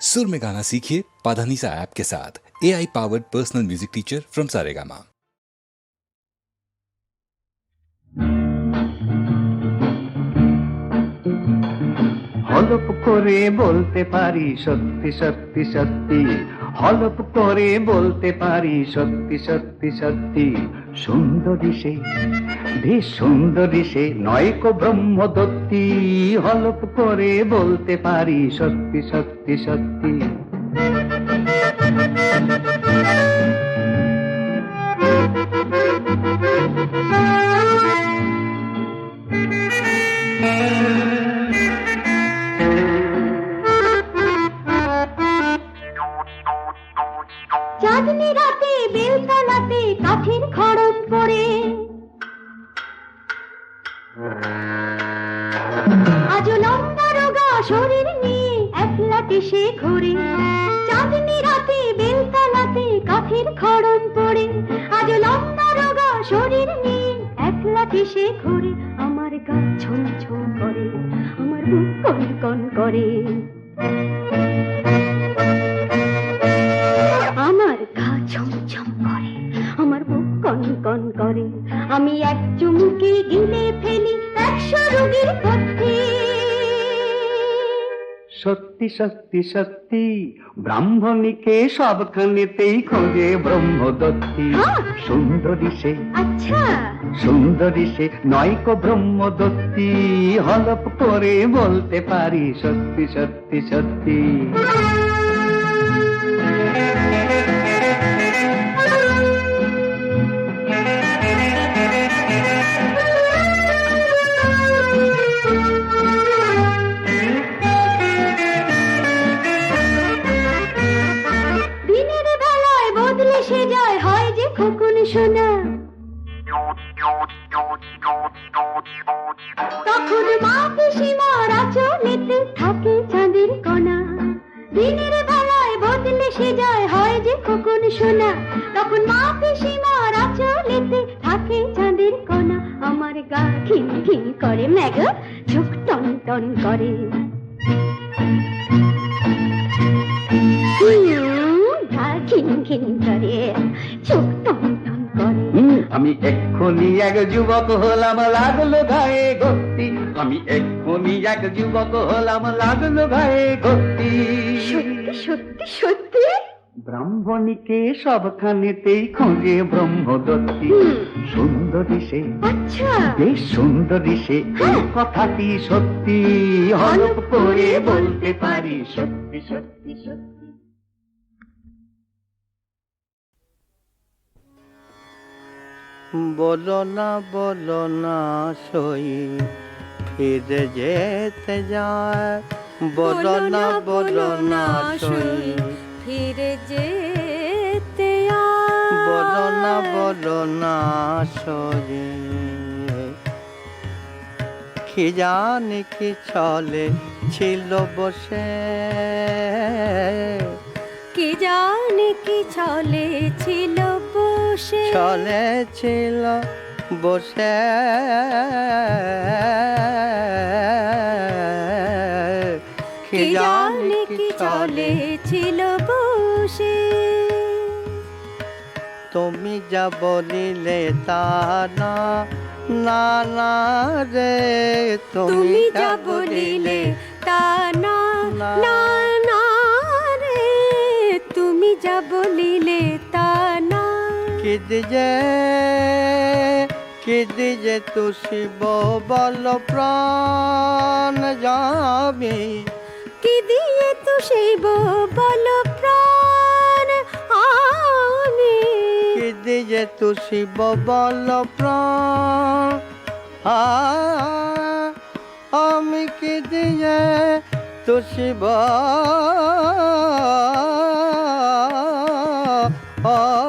सुर में गाना सीखिए पाधानीसा ऐप के साथ A I powered personal music teacher from Saregama হলপ করে বলতে পারি সত্যি সত্যি সত্যি হলপ করে বলতে পারি, সত্যি সত্যি সত্যি, সুন্দরী সে বেশ সুন্দরী সে, নয়কো ব্রহ্মদত্তি, হলপ করে বলতে পারি, সত্যি সত্যি সত্যি। চাঁদনি রাতে, বেলতলাতে কাঠের খড়ম পড়ে। আজ লম্বা রোগা শরীর নিয়ে একলাতে সে ঘুরে। চাঁদনি রাতে, বেলতলাতে কাঠের খড়ম পড়ে। আজ লম্বা রোগা শরীর নিয়ে একলাতে সে ঘুরে। আমার গা ছম ছম করে, আমার বুক কন কন করে। আমি এক চুমুকে গিলে ফেলি একশো রোগীর পথে সত্যি সত্যি সত্যি ব্রাহ্মণীকে সবখানেতেই খোঁজে ব্রহ্মদত্তি। সুন্দরী সে। আচ্ছা। সুন্দরী সে নয়কো ব্রহ্মদত্তি। হলপ করে বলতে পারি সত্যি সত্যি সত্যি। আমি এক্ষুনি এক যুবক হলাম লাগল গায়ে গতি আমি এক্ষুনি এক যুবক হলাম লাগল গায়ে গতি সত্যি সত্যি সত্যি? ব্রাহ্মণীকে সবখানেতেই খোঁজে ব্রহ্মদত্তি। হুম। সুন্দরী সে। আচ্ছা। বেশ সুন্দরী সে। কথাটি সত্যি হলপ করে বলতে পারি। সত্যি সত্যি সত্যি। বলো না বলো না সই। ফিরে যেতে যায়। বলো না বলো না সই। ফিরে যেতে বলো না বলো না সই। কি জানি কি চলে ছিল বসে। কি জানে কি চলে ছিল বসে চলে ছিল বসে। কি জানে কি চলে। ছিল বসে। তুমি যা বলিলে তা না না না রে। তুমি যা বলিলে তা না। না। না রে। তুমি যা বলিলে তা কি দিজে কি দিজে তু শিব বল প্রাণ যাবি। কি দিয়ে তো সেই বল প্রাণ আমি কি দিজে তু শিব বল প্রাণ আমি কি দিয়ে তু শিব কি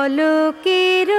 পলকের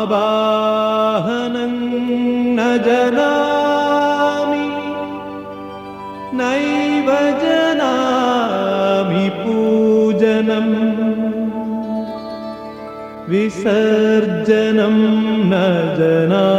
आवाहनं न जनामि नैव जनामि पूजनम् विसर्जनं न जना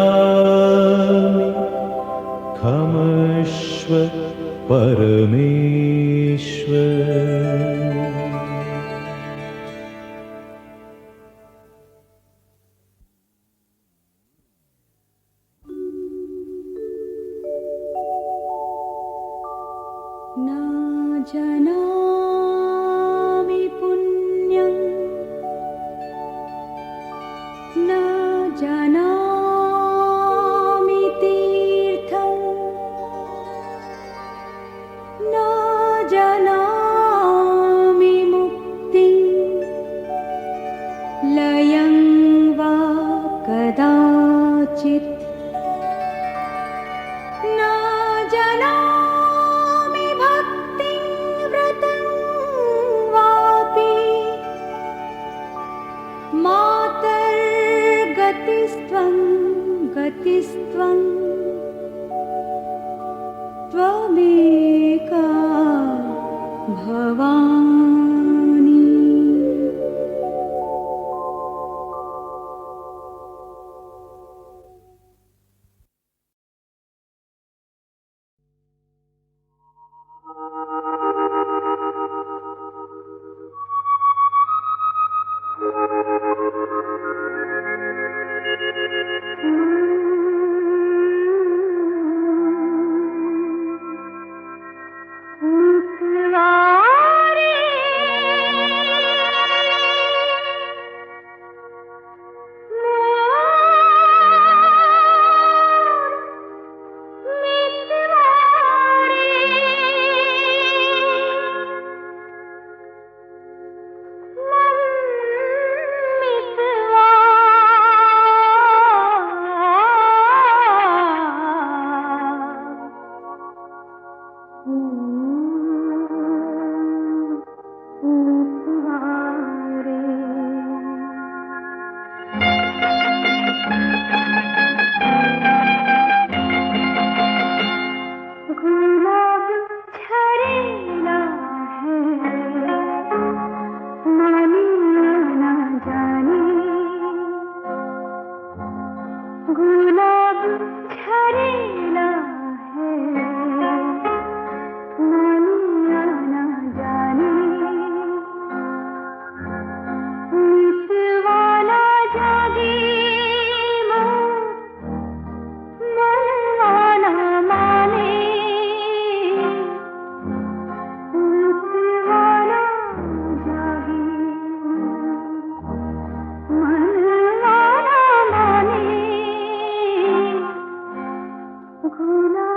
ঘুনা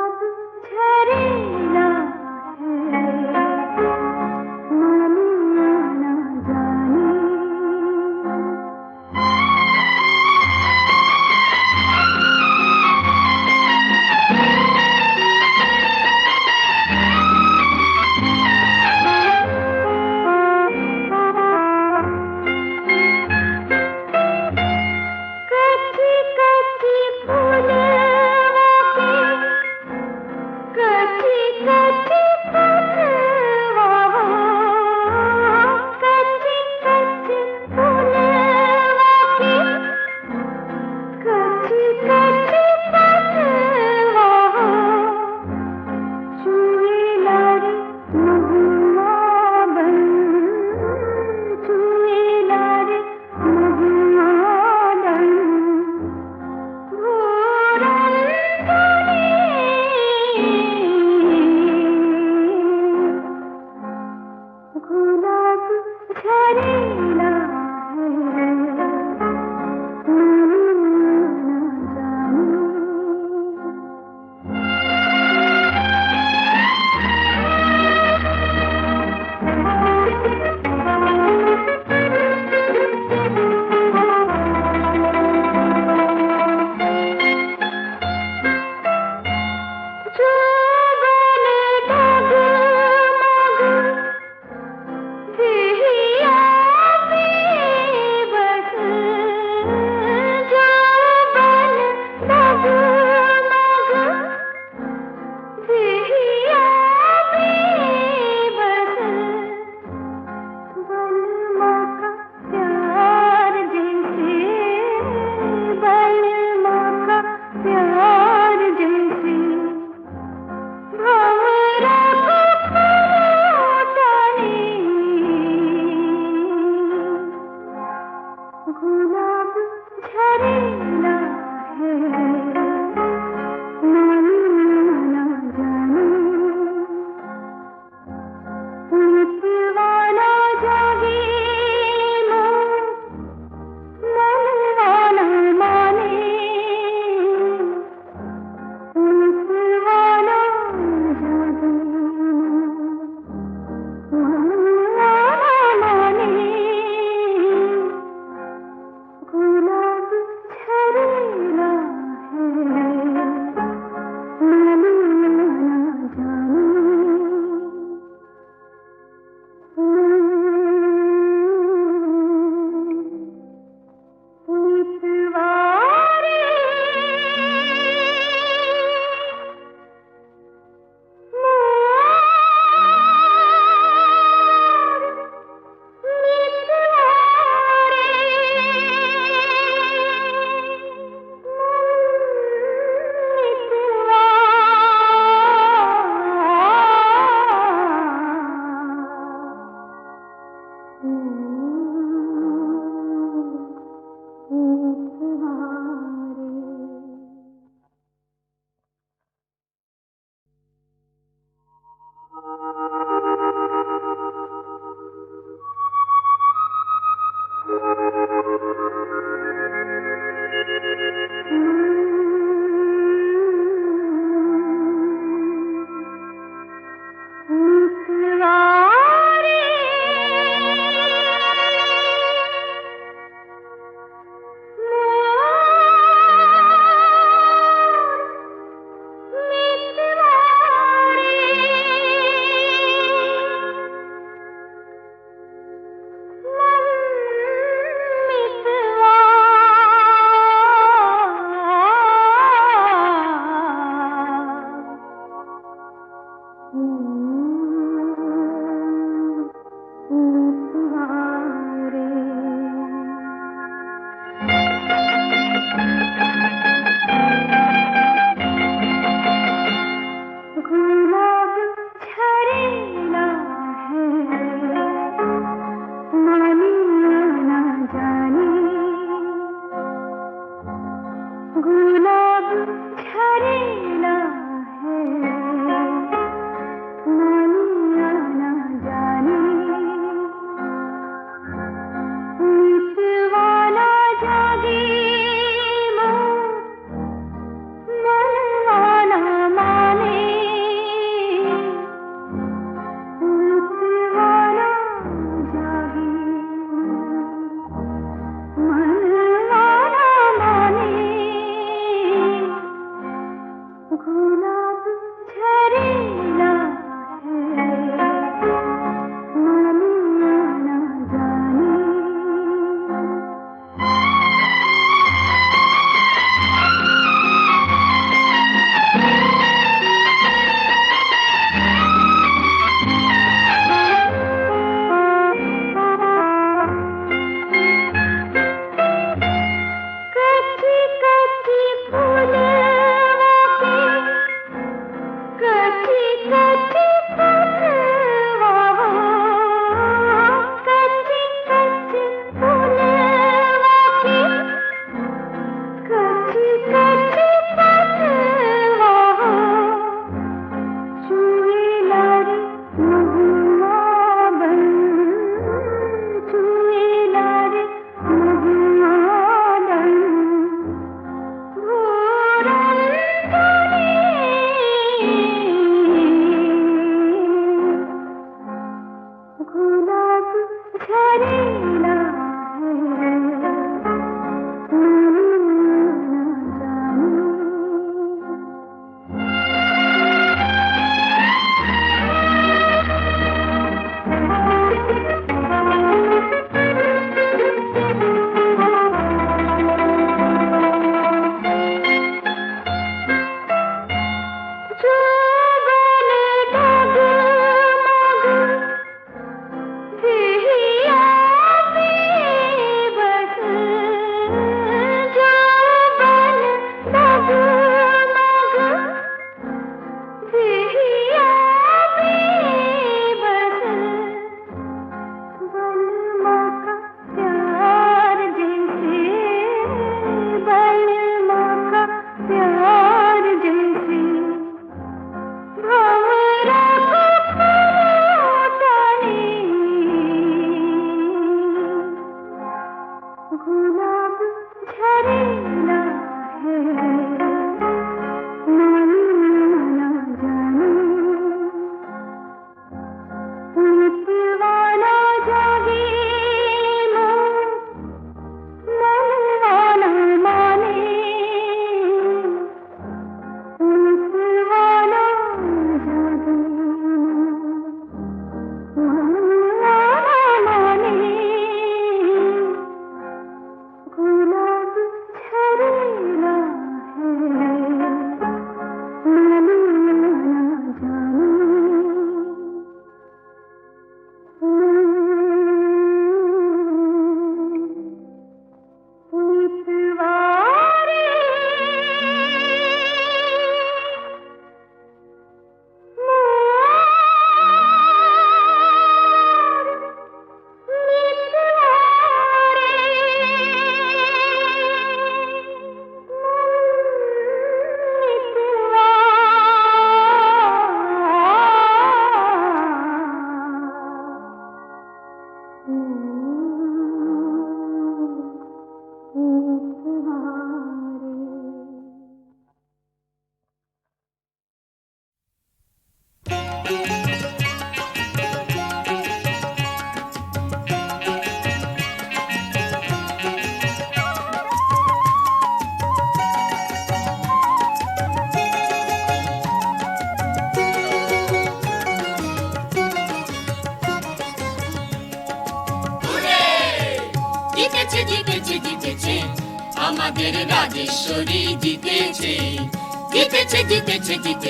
Mm-hmm.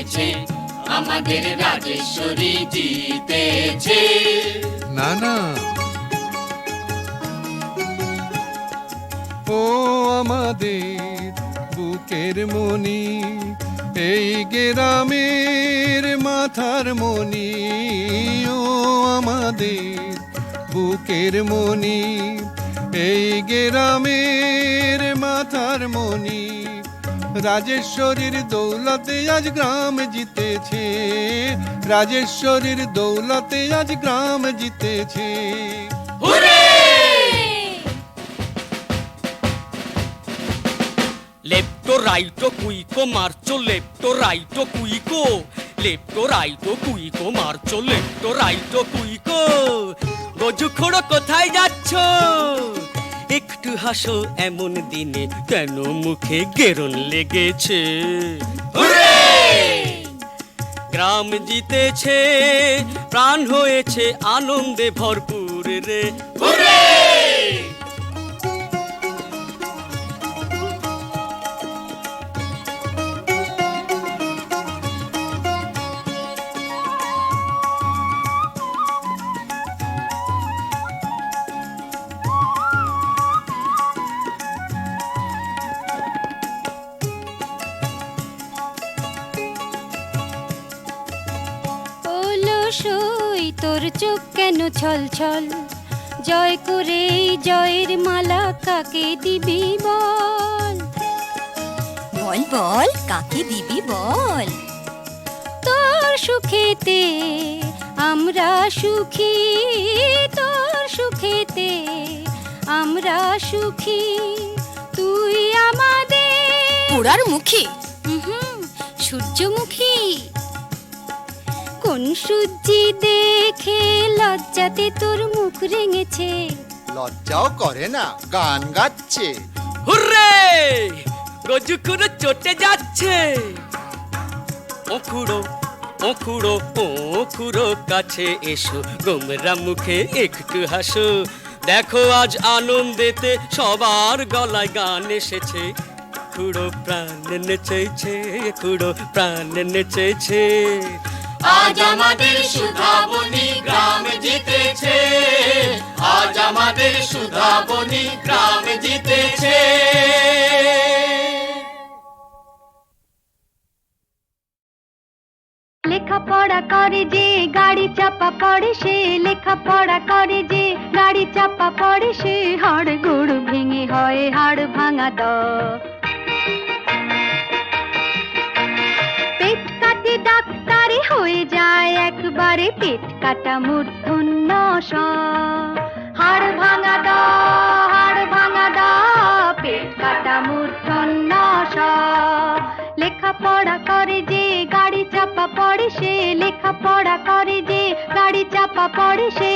জিতেছে আমাদের রাজেশ্বরী জিতেছে না না ও আমাদের বুকের মনি এই গ্রামের মাথার মনি ও আমাদের বুকের মনি এই গ্রামের মাথার মনি রাজেশ্বরীর দৌলতে আজ গ্রাম জিতেছে। রাজেশ্বরীর দৌলতে আজ গ্রাম জিতেছে। লেফটো রাইটো, কুইকো, মারচো লেফটো রাইটো, কুইকো। লেফটো রাইটো, কুইকো, মারচো লেফটো রাইটো, কুইকো। গজু খোড়ো কোথায় যাচ্ছ? একটু হাসো এমন দিনে কেন মুখে গেরন লেগেছে? গ্রাম জিতেছে, প্রাণ হয়েছে আনন্দে ভরপুর রে। ছল ছল জয় করে জয়ের মালা কাকে দিবি বল? বল বল কাকে দিবি বল? তোর সুখেতে আমরা সুখী তোর সুখেতে আমরা সুখী তুই আমাদের পোড়ার মুখে। হুম সূর্যমুখী। কোন সূর্যি দেখে লজ্জাতে তোর মুখ রেঙেছে। লজ্জাও করে না গান গাচ্ছে। হুররে! গজু খুঁড়ো চটে যাচ্ছে। ওখুড়ো ওখুড়ো ওখুড়ো কাছে এসো গোমরা মুখে একটু হাসো। দেখো আজ আনন্দেতে সবার গলায় গান এসেছে। খুড়ো প্রাণ নেচেছে খুড়ো প্রাণ নেচেছে। আজ আমাদের সুধাবনী গ্রাম জিতেছে। আজ আমাদের সুধাবনী গ্রাম জিতেছে। লেখাপড়া করে যে, গাড়ি চাপা পড়ে সে, লেখাপড়া করে যে, গাড়ি চাপা পড়ে সে, হাড় গোড় ভেঙে হয়, হাড় ভাঙা দ। হয়ে যায় একবারে পেট কাটা মূর্ধন্য স। হাড় ভাঙা দ, হাড় ভাঙা দ, পেট কাটা মূর্ধন্য স। লেখাপড়া করে যে গাড়ি চাপা পড়ে সে, লেখাপড়া করে যে গাড়ি চাপা পড়ে সে।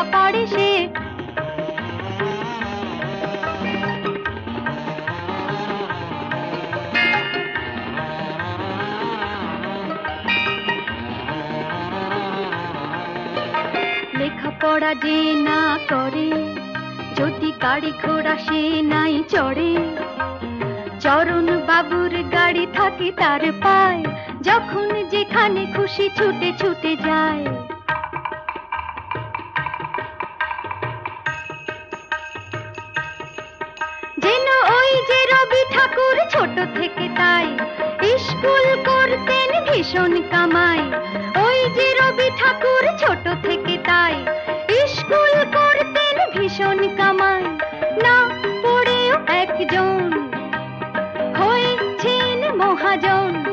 চাপা সে লেখাপড়া যে না করে, যদি গাড়ি ঘোড়া সে নাই চড়ে। চরণ বাবুর গাড়ি থাকে তার পায়, যখন যেখানে খুশি ছুটে ছুটে যায়। ভীষণ কামাই। ওই যে রবি ঠাকুর ছোট থেকে তাই, স্কুল করতেন ভীষণ কামাই। না পড়েও একজন হয়েছেন মহাজন।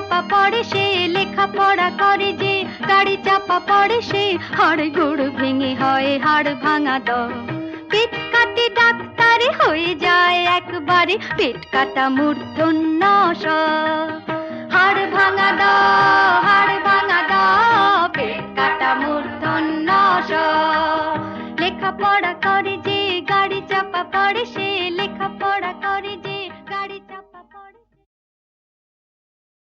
চাপা পড়ে সে, লেখাপড়া করে যে, গাড়ি চাপা পড়ে সে হাড় গোড় ভেঙে হয়, হাড় ভাঙা দ পেট ডাক্তারে হয়ে যায়, একবারে পেট কাটা মূর্ধন্য হাড় ভাঙা দ, হাড় ভাঙা দ, পেট কাটা মূর্ধন্য স লেখাপড়া করে যে, গাড়ি চাপা পড়ে সে